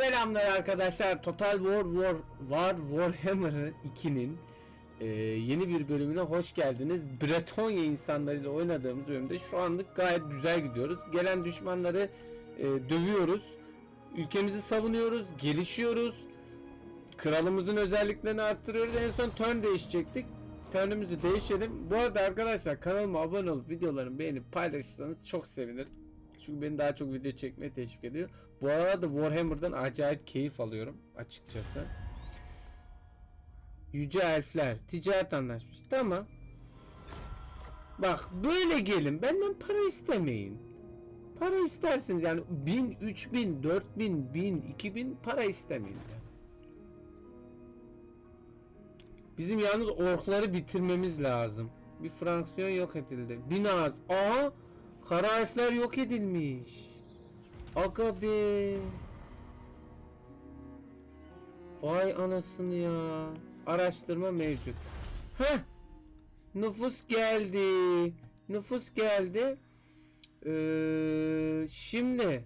Selamlar arkadaşlar. Total War War War Warhammer 2'nin e, yeni bir bölümüne hoş geldiniz. Bretonya insanlarıyla oynadığımız bölümde şu anlık gayet güzel gidiyoruz. Gelen düşmanları e, dövüyoruz. Ülkemizi savunuyoruz, gelişiyoruz. Kralımızın özelliklerini arttırıyoruz. En son turn değişecektik. Turn'ümüzü değişelim. Bu arada arkadaşlar kanalıma abone olup videolarımı beğenip paylaşırsanız çok sevinirim. Çünkü beni daha çok video çekmeye teşvik ediyor. Bu arada Warhammer'dan acayip keyif alıyorum açıkçası. Yüce elfler ticaret anlaşmış. Tamam. Bak böyle gelin. Benden para istemeyin. Para istersiniz yani 1000, 3000, 4000, 1000, 2000 para istemeyin. Bizim yalnız orkları bitirmemiz lazım. Bir fraksiyon yok edildi. Binaz. Aha! Kara harfler yok edilmiş. Aga be. Vay anasını ya. Araştırma mevcut. Heh. Nüfus geldi. Nüfus geldi. Ee, şimdi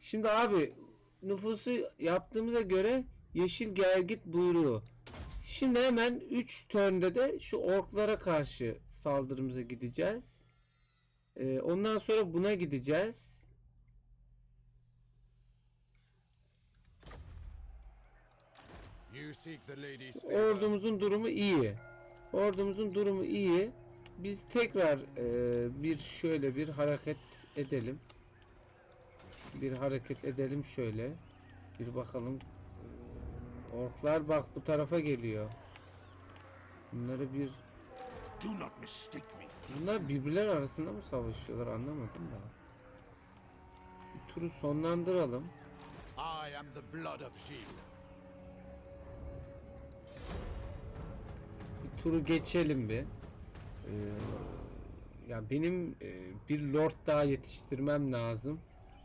Şimdi abi nüfusu yaptığımıza göre yeşil gelgit buyruğu. Şimdi hemen 3 turnde de şu orklara karşı saldırımıza gideceğiz. Ee, ondan sonra buna gideceğiz. Ordumuzun durumu iyi. Ordumuzun durumu iyi. Biz tekrar e, bir şöyle bir hareket edelim. Bir hareket edelim şöyle. Bir bakalım. Orklar bak bu tarafa geliyor. Bunları bir Bunlar birbirler arasında mı savaşıyorlar anlamadım da. Bir turu sonlandıralım. I am the blood of. Bir turu geçelim bir. Ee, ya benim e, bir lord daha yetiştirmem lazım.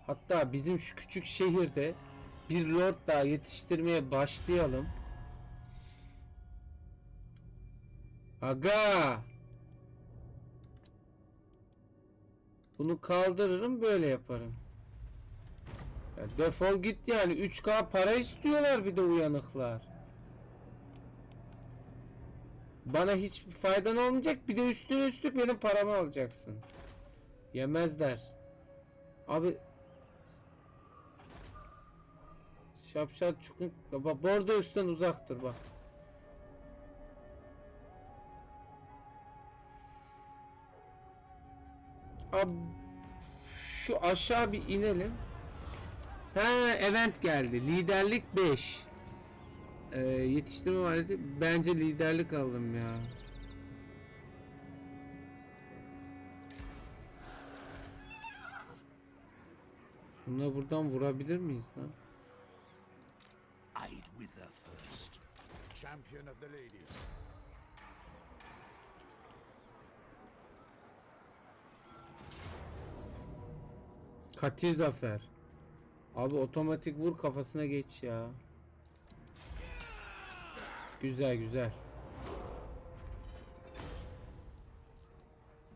Hatta bizim şu küçük şehirde bir lord daha yetiştirmeye başlayalım. Aga! Bunu kaldırırım böyle yaparım. Ya defol git yani 3K para istiyorlar bir de uyanıklar. Bana hiçbir faydan olmayacak bir de üstüne üstlük benim paramı alacaksın. Yemezler. Abi Şapşal çukun bak bordo üstten uzaktır bak. Abi şu aşağı bir inelim. Ha event geldi. Liderlik 5. Ee, yetiştirme maliyeti bence liderlik aldım ya. Buna buradan vurabilir miyiz lan? Champion of the ladies. Katil zafer. Abi otomatik vur kafasına geç ya. Güzel güzel.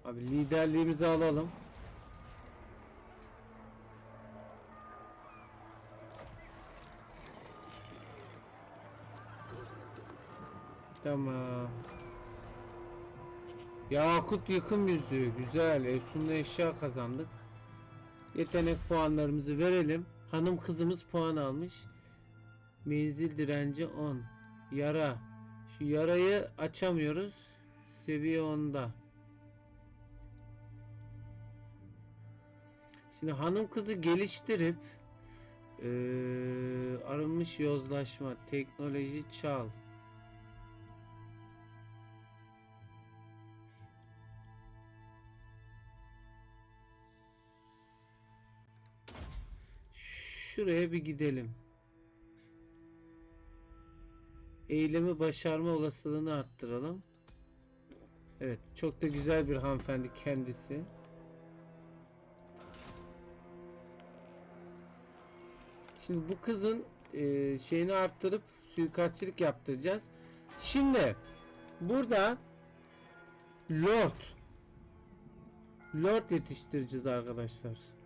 Abi liderliğimizi alalım. Tamam. Yakut yıkım yüzüğü. Güzel. Efsunlu eşya kazandık. Yetenek puanlarımızı verelim. Hanım kızımız puan almış. Menzil direnci 10. Yara. Şu yarayı açamıyoruz. Seviye 10'da. Şimdi hanım kızı geliştirip eee, arınmış yozlaşma, teknoloji çal. Şuraya bir gidelim. Eylemi başarma olasılığını arttıralım. Evet, çok da güzel bir hanımefendi kendisi. Şimdi bu kızın e, şeyini arttırıp suikastçılık yaptıracağız. Şimdi burada Lord Lord yetiştireceğiz arkadaşlar.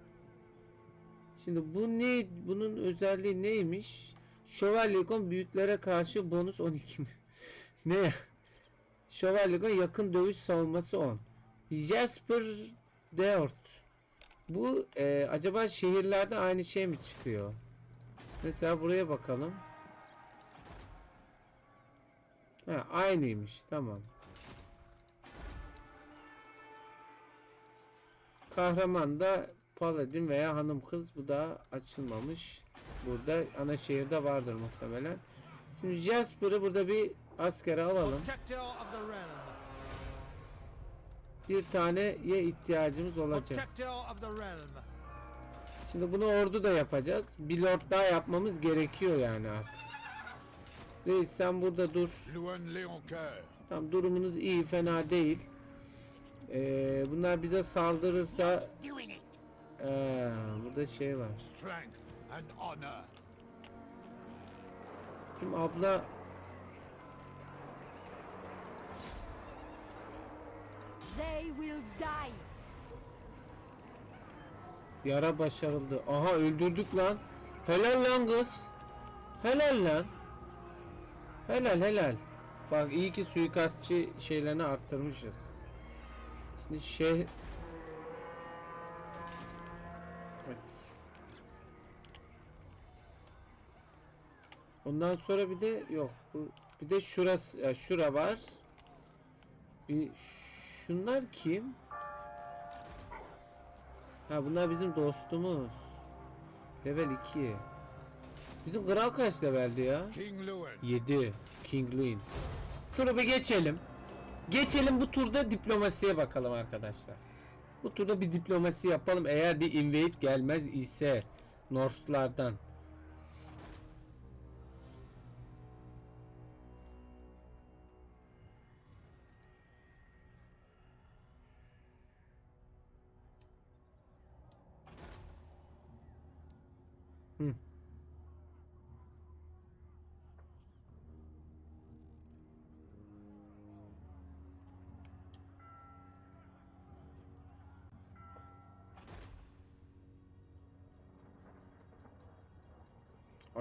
Şimdi bu ne? Bunun özelliği neymiş? Şövalye ikon büyüklere karşı bonus 12 mi? ne? ya? Şövalye ikon yakın dövüş savunması 10. Jasper Deort. Bu e, acaba şehirlerde aynı şey mi çıkıyor? Mesela buraya bakalım. Ha, aynıymış. Tamam. Kahraman da paladin veya hanım kız. Bu da açılmamış. Burada ana şehirde vardır muhtemelen. Şimdi Jasper'ı burada bir askere alalım. Bir taneye ihtiyacımız olacak. Şimdi bunu ordu da yapacağız. Bir lord daha yapmamız gerekiyor yani artık. Reis sen burada dur. Tam durumunuz iyi fena değil. Ee, bunlar bize saldırırsa. Ee, burada şey var. Strength and honor. Bizim abla They will die. yara başarıldı. Aha öldürdük lan. Helal lan kız. Helal lan. Helal helal. Bak iyi ki suikastçı şeylerini arttırmışız. Şimdi şey Ondan sonra bir de yok. Bir de şurası ya şura var. Bir şunlar kim? Ha bunlar bizim dostumuz. Level 2. Bizim kral kaç leveldi ya? King Louen. 7. King Louis. Turu bir geçelim. Geçelim bu turda diplomasiye bakalım arkadaşlar. Bu turda bir diplomasi yapalım eğer bir invade gelmez ise Norse'lardan.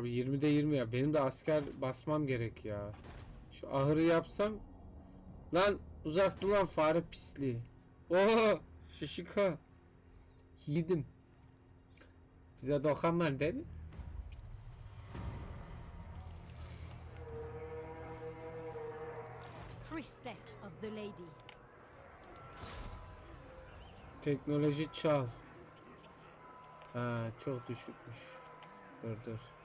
Abi 20'de 20 ya. Benim de asker basmam gerek ya. Şu ahırı yapsam. Lan uzak dur lan fare pisliği. Oho şişika. Yedim. Bize dokanlar değil mi? Priestess of the lady. Teknoloji çal. Ha çok düşükmüş. Dur dur.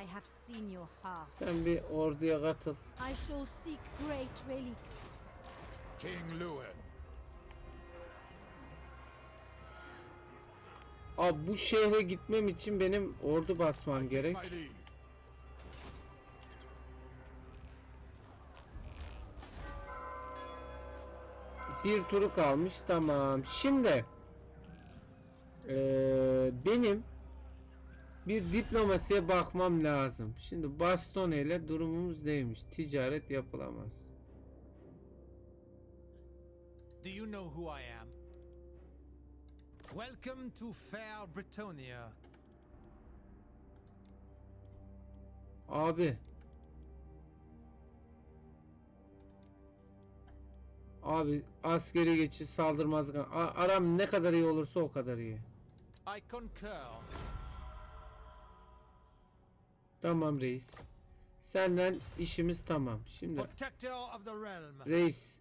I have seen your heart. Sen bir orduya katıl. I shall seek great relics. King Louen. Abi bu şehre gitmem için benim ordu basmam gerek. Bir turu kalmış. Tamam. Şimdi eee, benim bir diplomasiye bakmam lazım. Şimdi Bastone ile durumumuz neymiş? Ticaret yapılamaz. Do you know who I am? Welcome to fair Bretonia. Abi. Abi askeri geçiş saldırmazlık. Aram ne kadar iyi olursa o kadar iyi. I concur. Tamam reis. Senden işimiz tamam. Şimdi reis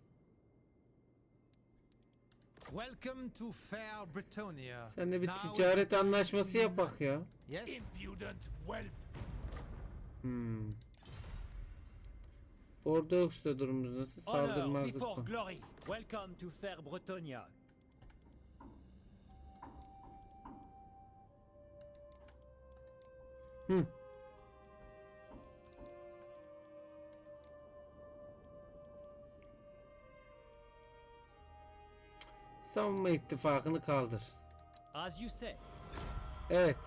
Welcome to fair Bretonia. sen de bir ticaret anlaşması yapak ya. Yes? Impudent whelp. Hmm. Bordeaux'ta durumumuz nasıl? Saldırmazlık mı? glory. Welcome to fair Bretonia. Hı. Savunma ittifakını kaldır. As you say. Evet.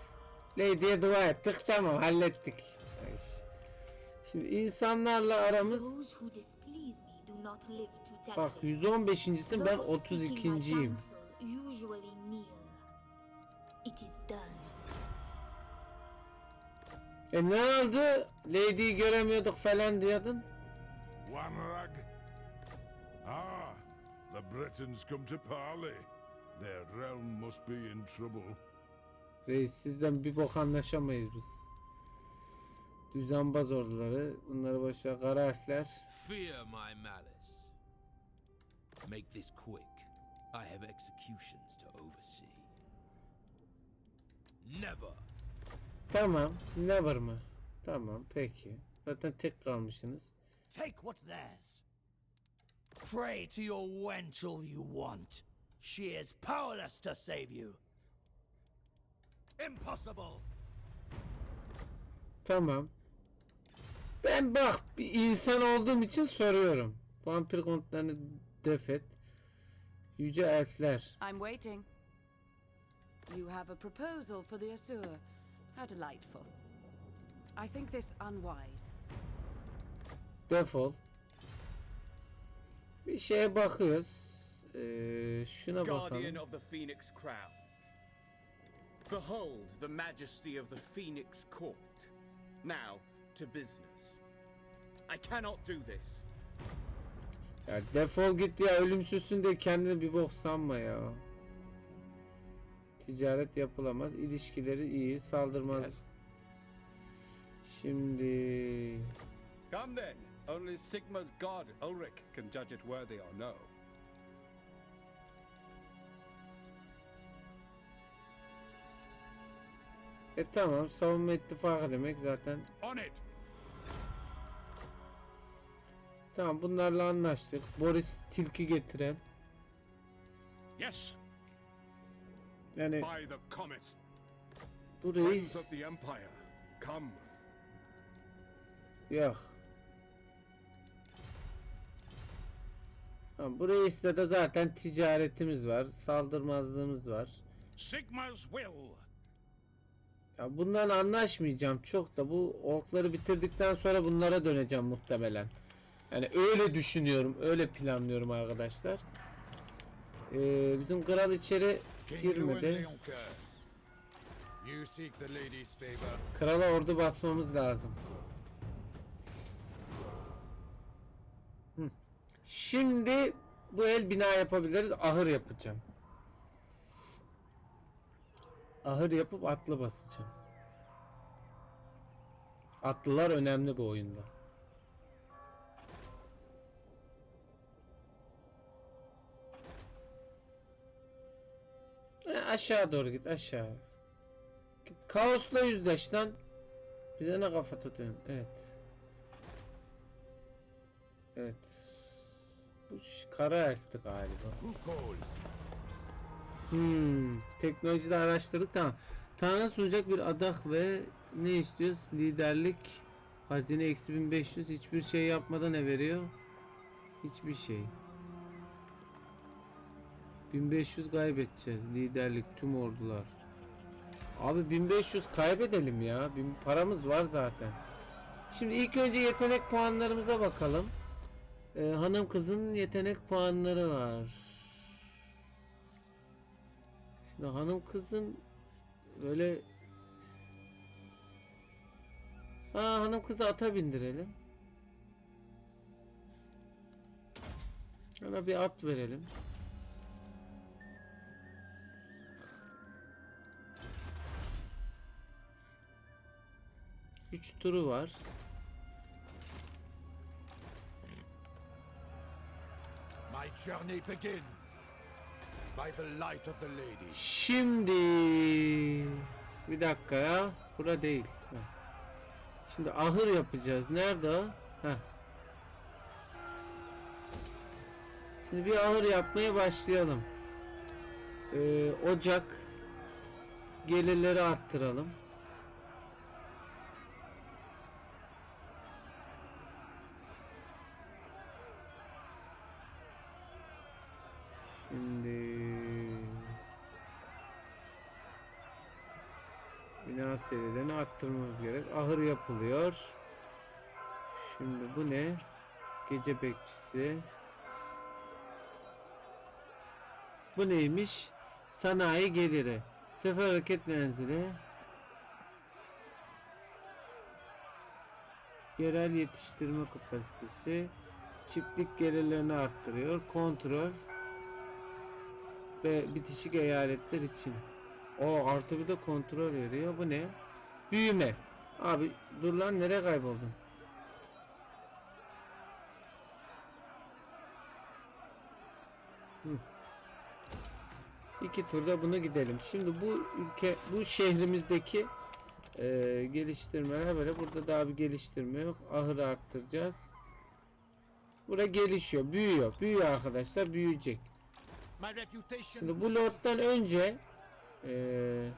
Lady'ye dua ettik tamam hallettik. Şimdi insanlarla aramız Bak it. 115.sin ben Those seeking my 32.yim. counsel usually kneel. It is done. E ne oldu? Lady'yi göremiyorduk falan diyordun. Ah, the Britons come to parley. Their realm must be in trouble. Reis sizden bir bok anlaşamayız biz. Düzenbaz orduları. Bunları başa kara harfler. Fear my malice. Make this quick. I have executions to oversee. Never. Tamam. Never mı? Tamam peki. Zaten tek kalmışsınız. Take what's theirs. Pray to your wench all you want. She is powerless to save you. Impossible! Tamam. Ben bak bir insan olduğum için soruyorum. Vampir kontlarını defet. Yüce elfler. I'm waiting. You have a proposal for the Asur. How delightful. I think this unwise. Defol. Bir şeye bakıyoruz. Ee, şuna Guardian bakalım. of the Phoenix Crown. Behold the majesty of the Phoenix Court. Now to business. I cannot do this. Ya defol git ya ölümsüzsün de kendini bir bok sanma ya. Ticaret yapılamaz. İlişkileri iyi. Saldırmaz. Şimdi Come then. Only Sigma's god, Ulrich, can judge it worthy or no. e tamam savunma ittifakı demek zaten. On it! Tamam bunlarla anlaştık. Boris tilki getiren. Yes, Yani by the comet. bu reis of the Empire, come. yok. Bu reisle de zaten ticaretimiz var. Saldırmazlığımız var. Sigma's will. Ya bunlarla anlaşmayacağım çok da bu orkları bitirdikten sonra bunlara döneceğim muhtemelen. Yani öyle düşünüyorum, öyle planlıyorum arkadaşlar. Ee, bizim kral içeri girmedi. Krala ordu basmamız lazım. Şimdi bu el bina yapabiliriz. Ahır yapacağım. Ahır yapıp atlı basacağım. Atlılar önemli bu oyunda. E, aşağı doğru git aşağı. Git kaosla yüzleş lan. Bize ne kafa tutuyorsun? Evet. Evet. Bu kara elfti galiba. Hmm, teknolojide araştırdık tamam. Tanrı sunacak bir adak ve ne istiyoruz? Liderlik, hazine eksi 1500 hiçbir şey yapmadan ne veriyor? Hiçbir şey. 1500 kaybedeceğiz. Liderlik tüm ordular. Abi 1500 kaybedelim ya. Bin, paramız var zaten. Şimdi ilk önce yetenek puanlarımıza bakalım. Ee, hanım kızın yetenek puanları var. Şimdi hanım kızın böyle Ha hanım kızı ata bindirelim. Ona bir at verelim. Üç turu var. Journey begins. By the light of the lady. Şimdi bir dakika ya. Bura değil. Şimdi ahır yapacağız. Nerede o? Heh. Şimdi bir ahır yapmaya başlayalım. Ee, ocak gelirleri arttıralım. Bina seviyelerini arttırmamız gerek. Ahır yapılıyor. Şimdi bu ne? Gece bekçisi. Bu neymiş? Sanayi geliri. Sefer hareket menzili. Yerel yetiştirme kapasitesi. Çiftlik gelirlerini arttırıyor. Kontrol. Ve bitişik eyaletler için. O artı bir de kontrol veriyor. Bu ne? Büyüme. Abi dur lan nereye kayboldun? Hı. İki turda bunu gidelim. Şimdi bu ülke, bu şehrimizdeki e, geliştirmeler böyle. Burada daha bir geliştirme yok. Ahırı arttıracağız. Bura gelişiyor, büyüyor. Büyüyor arkadaşlar, büyüyecek. Şimdi bu lorddan önce eee,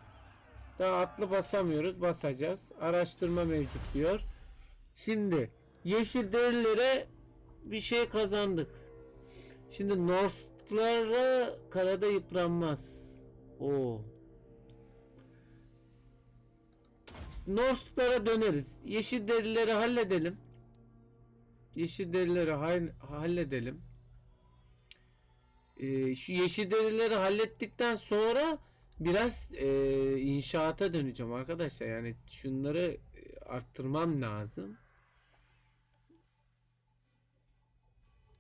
daha atlı basamıyoruz. Basacağız. Araştırma mevcut diyor. Şimdi yeşil derilere bir şey kazandık. Şimdi North'lara karada yıpranmaz. O. North'lara döneriz. Yeşil derileri halledelim. Yeşil derileri hal- halledelim. Ee, şu yeşil derileri hallettikten sonra biraz e, inşaata döneceğim arkadaşlar. Yani şunları e, arttırmam lazım.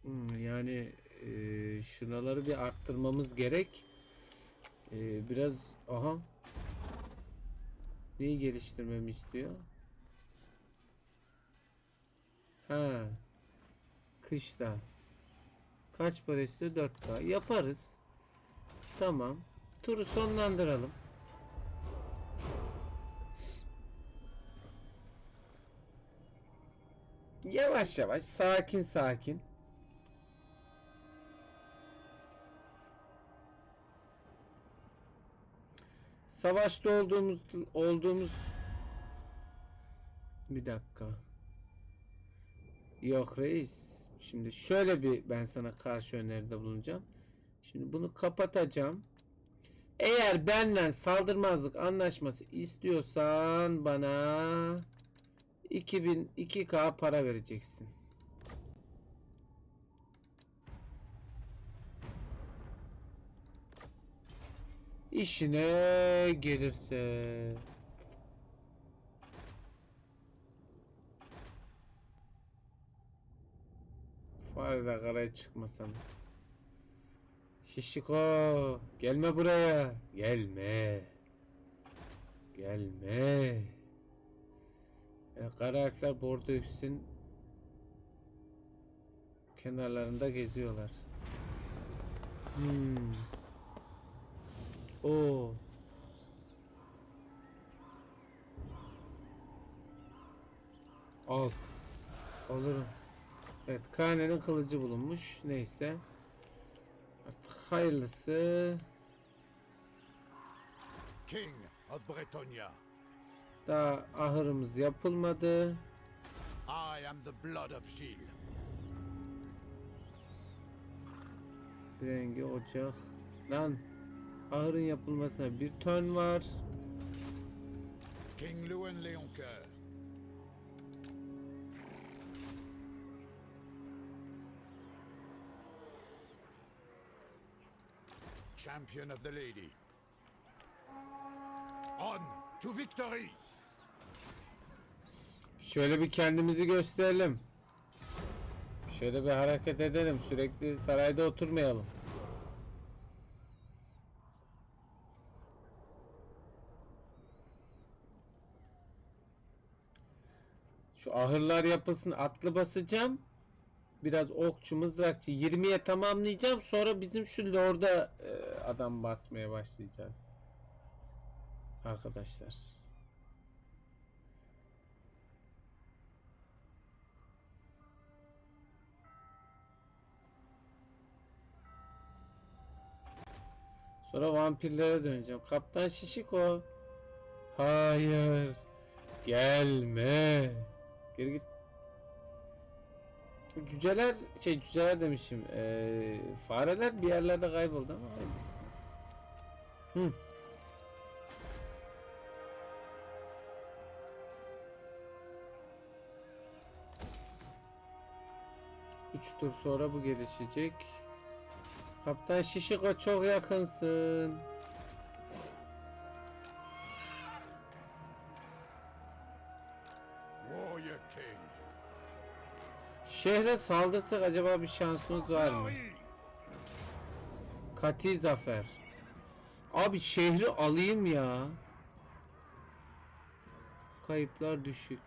Hmm, yani e, şuraları bir arttırmamız gerek. E, biraz aha neyi geliştirmemi istiyor? Ha. Kışla. Kaç para istiyor? 4K. Yaparız. Tamam. Turu sonlandıralım. Yavaş yavaş, sakin sakin. Savaşta olduğumuz olduğumuz bir dakika. Yok reis. Şimdi şöyle bir ben sana karşı öneride bulunacağım. Şimdi bunu kapatacağım. Eğer benden saldırmazlık anlaşması istiyorsan bana 2000 2K para vereceksin. İşine gelirse. Farede karaya çıkmasanız. Şişiko gelme buraya. Gelme. Gelme. E, kara harfler Bordeaux'ün kenarlarında geziyorlar. Hmm. Oo. Al. Alırım. Evet, Kane'nin kılıcı bulunmuş. Neyse. Artık hayırlısı. King of Bretonia, Daha ahırımız yapılmadı. I am the blood of Gilles. Frengi, ocak. Lan. Ahırın yapılmasına bir ton var. King Louis Leoncoeur, champion of the lady. On to victory! Şöyle bir kendimizi gösterelim. Şöyle bir hareket edelim. Sürekli sarayda oturmayalım. Şu ahırlar yapılsın. Atlı basacağım. Biraz okçu, mızrakçı 20'ye tamamlayacağım. Sonra bizim şu lorda e, adam basmaya başlayacağız. Arkadaşlar. Sonra vampirlere döneceğim. Kaptan Şişiko. Hayır. Gelme. Geri git. Cüceler şey cüceler demişim. Ee, fareler bir yerlerde kayboldu ama hayırlısı. Hı. 3 tur sonra bu gelişecek. Kaptan Şişiko çok yakınsın. Şehre saldırsak acaba bir şansımız var mı? Kati zafer. Abi şehri alayım ya. Kayıplar düşük.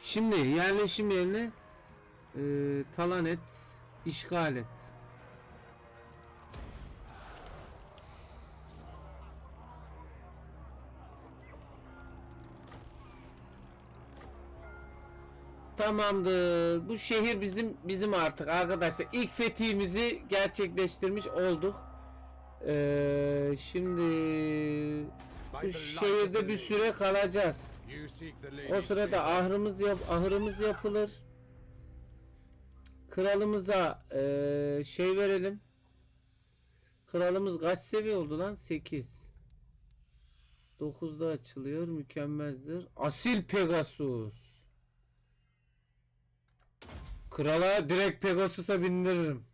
Şimdi yerleşim yerine e, talan et, işgal et. Tamamdır. Bu şehir bizim bizim artık arkadaşlar. İlk fethimizi gerçekleştirmiş olduk. Ee, şimdi bu şehirde bir süre kalacağız. O sırada ahırımız yap ahırımız yapılır. Kralımıza eee, şey verelim. Kralımız kaç seviye oldu lan? 8. 9'da açılıyor. Mükemmeldir. Asil Pegasus. Krala direkt Pegasus'a bindiririm.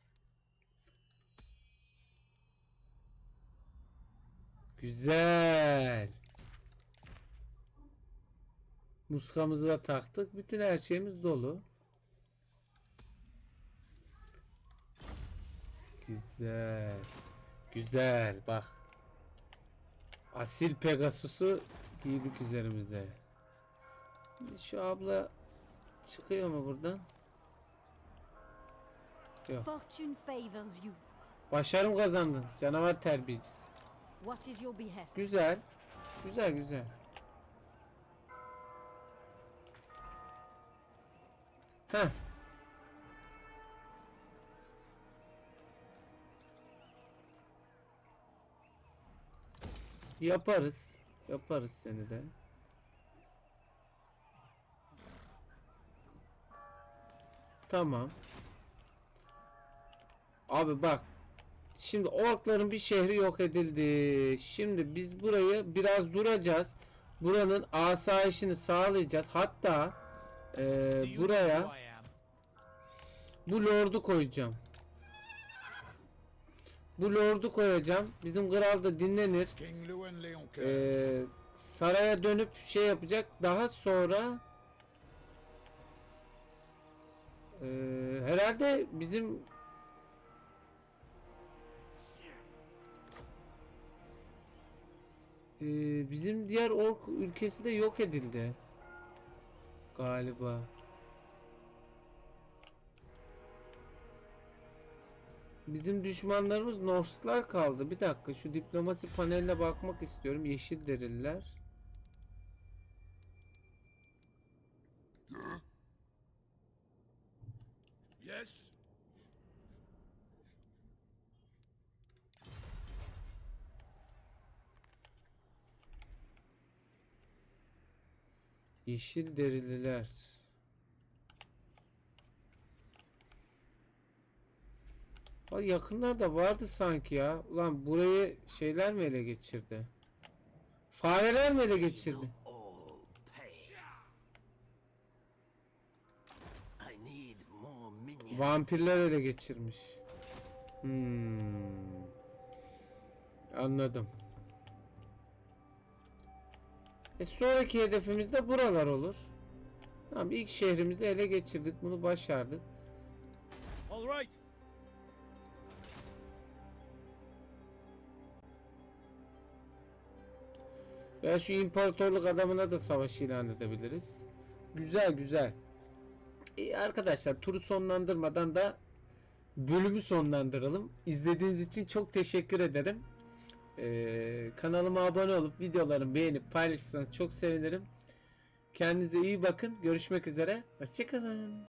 Güzel. Muskamızı da taktık. Bütün her şeyimiz dolu. Güzel. Güzel bak. Asil Pegasus'u giydik üzerimize. Şu abla çıkıyor mu buradan? Yok. Fortune favors you. Başarım kazandın. Canavar terbiyecisi. What is your behest? Güzel. Güzel güzel. Heh. Yaparız. Yaparız seni de. Tamam. Abi bak. Şimdi orkların bir şehri yok edildi. Şimdi biz burayı biraz duracağız. Buranın asayişini sağlayacağız. Hatta eee, buraya bu lordu koyacağım. Bu lordu koyacağım. Bizim kral da dinlenir. Eee, saraya dönüp şey yapacak. Daha sonra eee, herhalde bizim Ee, bizim diğer ork ülkesi de yok edildi. Galiba. Bizim düşmanlarımız Norse'lar kaldı. Bir dakika şu diplomasi paneline bakmak istiyorum. Yeşil deriller. Yes? Yeşil derililer. Ha, yakınlarda vardı sanki ya. Ulan burayı şeyler mi ele geçirdi? Fareler mi ele geçirdi? Vampirler ele geçirmiş. Hmm. Anladım. E sonraki hedefimiz de buralar olur. Tamam ilk şehrimizi ele geçirdik. Bunu başardık. All right. Veya şu imparatorluk adamına da savaş ilan edebiliriz. Güzel güzel. E arkadaşlar turu sonlandırmadan da bölümü sonlandıralım. İzlediğiniz için çok teşekkür ederim. Ee, kanalıma abone olup videolarımı beğenip paylaşırsanız çok sevinirim. Kendinize iyi bakın. Görüşmek üzere. Hoşçakalın.